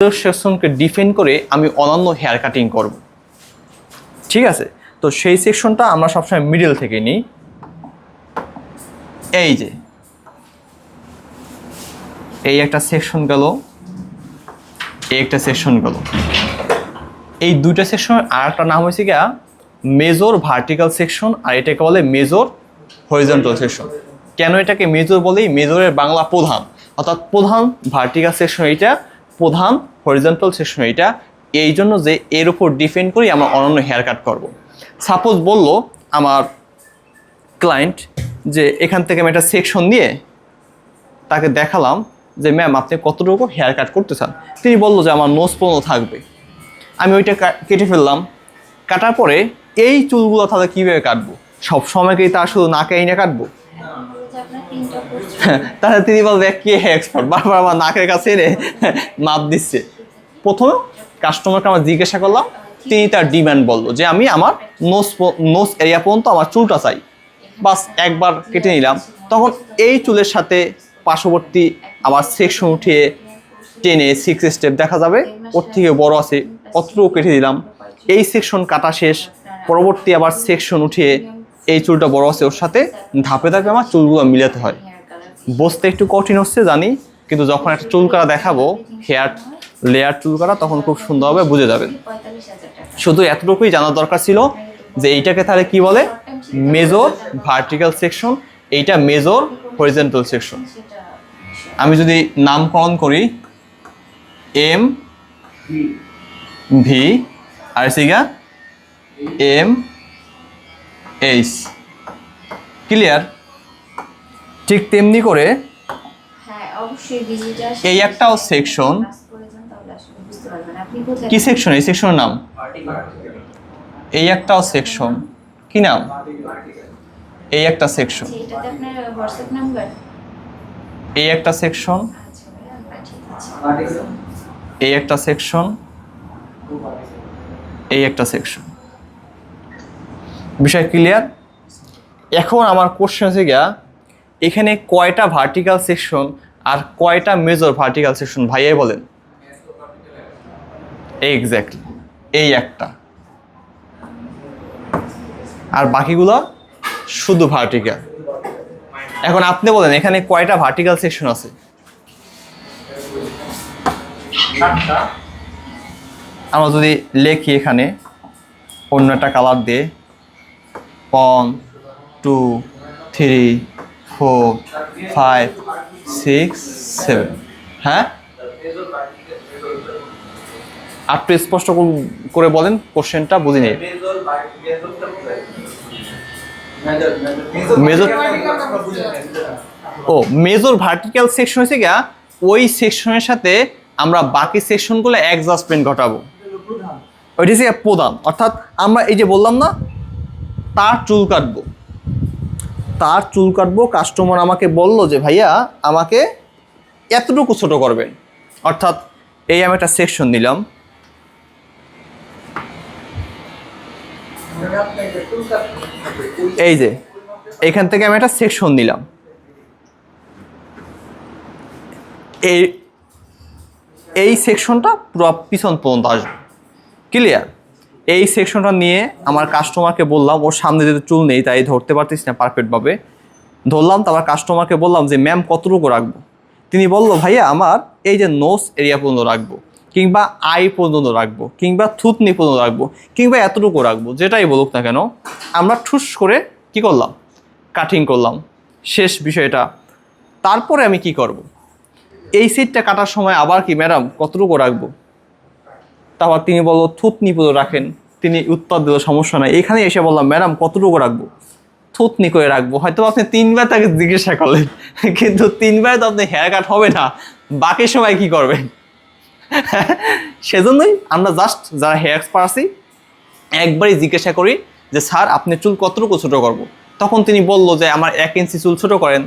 সেকশনকে defend করে আমি অনন্য হেয়ার কাটিং করব। ঠিক আছে? তো সেই সেকশনটা আমরা সবসময় মিডল থেকে নিই। এই যে। এই একটা সেকশন গেল। এই একটা সেকশন গেল। এই দুইটা সেকশন আর একটা নাম হয়েছে গিয়া মেজর ভার্টিক্যাল সেকশন আর এটাকে বলে মেজর হরিজন্টাল সেকশন কেন এটাকে মেজর বলেই মেজরের বাংলা প্রধান। অর্থাৎ প্রধান ভার্টিক্যাল সেকশন এইটা প্রধান হরিজন্টাল সেকশন এইটা এই জন্য যে এর উপর ডিপেন্ড করেই আমরা অনন্য হেয়ার কাট করব। সাপোজ বলল আমার ক্লায়েন্ট যে এখান থেকে আমি একটা সেকশন দিয়ে তাকে দেখালাম যে ম্যাম আপনি কতটুকু হেয়ার কাট করতে চান তিনি বলল যে, আমার নোজ পর্যন্ত থাকবে। আমি ওইটা কেটে ফেললাম। কাটার পরে এই চুলগুলো তাহলে কীভাবে কাটবো? সব সময় কি তার শুধু নাকেই না কাটবো? তাহলে তিনি বলবে, কে এক্সপার্ট বারবার আমার নাকের কাছে এনে মাপ দিচ্ছে। প্রথমে কাস্টমারকে আমরা জিজ্ঞাসা করলাম তিনি তার ডিমান্ড বলল যে, আমি আমার নোস নোস এরিয়া পর্যন্ত আমার চুলটা চাই। বাস একবার কেটে নিলাম। তখন এই চুলের সাথে পার্শ্ববর্তী আবার সেকশন উঠিয়ে টেনে সিক্স স্টেপ দেখা যাবে। ওর থেকে বড় আছে, অতটুকু কেটে দিলাম। এই সেকশন কাটা শেষ। পরবর্তী আবার সেকশন উঠিয়ে এই চুলটা বড় আছে ওর সাথে, ধাপে ধাপে আমার চুলগুলো মিলাতে হয়। বসতে একটু কঠিন হচ্ছে, জানি, কিন্তু যখন একটা চুল কাটা দেখাবো, হেয়ার লেয়ার চুল কাটা তখন খুব সুন্দরভাবে বুঝে যাবেন। শুধু এতটুকুই জানার দরকার ছিল যে এইটাকে তাহলে কি বলে? মেজর ভার্টিক্যাল সেকশন এইটা মেজর হরিজেন্টাল সেকশন আমি যদি নামকরণ করি এম ভি আর সিগা এম এইচ ক্লিয়ার ঠিক তেমনি করে হ্যাঁ এই একটাও section। কি সেকশন এই সেকশনের নাম? এই একটাও সেকশন কি নাম? এই একটা সেকশন নাম্বার এই একটা সেকশন আচ্ছা এই একটা সেকশন এই একটা সেকশন বিষয় ক্লিয়ার এখন আমার কোশ্চেন হচ্ছে গিয়া, এখানে কয়টা ভার্টিক্যাল সেকশন আর কয়টা মেজর ভার্টিক্যাল সেকশন ভাইয়াই বলেন। এক্স্যাক্টলি এই একটা। আর বাকিগুলো শুধু ভার্টিক্যাল এখন আপনি বলেন, এখানে কয়টা ভার্টিক্যাল সেকশন আছে? আমরা যদি লেখি এখানে অন্য একটা কালার দিয়ে one, two, three, four, five, six, seven. হ্যাঁ? একটু স্পষ্ট করে বলেন কোশ্চেনটা, বুঝি নেই। মেজর ও, মেজর ভার্টিক্যাল সেকশন হয়েছে গিয়া, ওই সেকশনের সাথে আমরা বাকি সেকশনগুলো অ্যাডজাস্টমেন্ট ঘটাবো। ওইটা হচ্ছে প্রধান। অর্থাৎ আমরা এই যে বললাম না তার চুল কাটবো। তার চুল কাটবো কাস্টমার আমাকে বলল যে, ভাইয়া, আমাকে এতটুকু ছোট করবেন। অর্থাৎ এই আমি একটা সেকশন নিলাম এই যে, এখান থেকে আমি একটা সেকশন নিলাম এই এই সেকশনটা পুরো পিছন পর্যন্ত আসবে। ক্লিয়ার এই সেকশনটা নিয়ে আমার কাস্টমারকে বললাম, ওর সামনে যেতে চুল নেই, তাই ধরতে পারতিস না পারফেক্টভাবে ধরলাম, তারপর কাস্টমারকে বললাম যে ম্যাম কতটুকু রাখব? তিনি বলল, ভাইয়া, আমার এই যে নোস এরিয়া পর্যন্ত রাখব, কিংবা আই পর্যন্ত রাখব, কিংবা থুতনি পর্যন্ত রাখব, কিংবা এতটুকু রাখব, যেটাই বলুক না কেন, আমরা ঠুস করে কি করলাম? কাটিং করলাম। শেষ বিষয়টা। তারপরে আমি কি করব। এই সিটটা কাটার সময় আবার কি ম্যাডাম কতটুকু রাখব? তারপর তিনি বলল, থুতনি পুরো রাখেন। তিনি উত্তর দিল, সমস্যা নাই। এখানে এসে বললাম, ম্যাডাম, কতটুকু রাখব? থুতনি করে রাখব। হয়তো আপনি তিনবার তাকে জিজ্ঞাসা করলেন, কিন্তু তিনবারে তো আপনি হেয়ার কাট হবে না। বাকি সময় কি করবেন সেজন্যই আমরা জাস্ট যারা হেয়ার এক্সপার্ট আছি, একবারই জিজ্ঞাসা করি যে, স্যার, আপনি চুল কতটুকু ছোটো করব? তখন তিনি বলল যে, আমার এক ইঞ্চি চুল ছোটো করেন।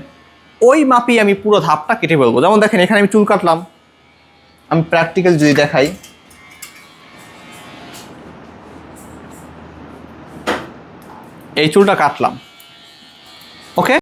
ওই মাপি আমি পুরো ধাপটা কেটে ফেলব। যেমন দেখেন, এখানে আমি চুল কাটলাম। আমি প্র্যাকটিক্যাল যদি দেখাই এই চুলটা কাটলাম।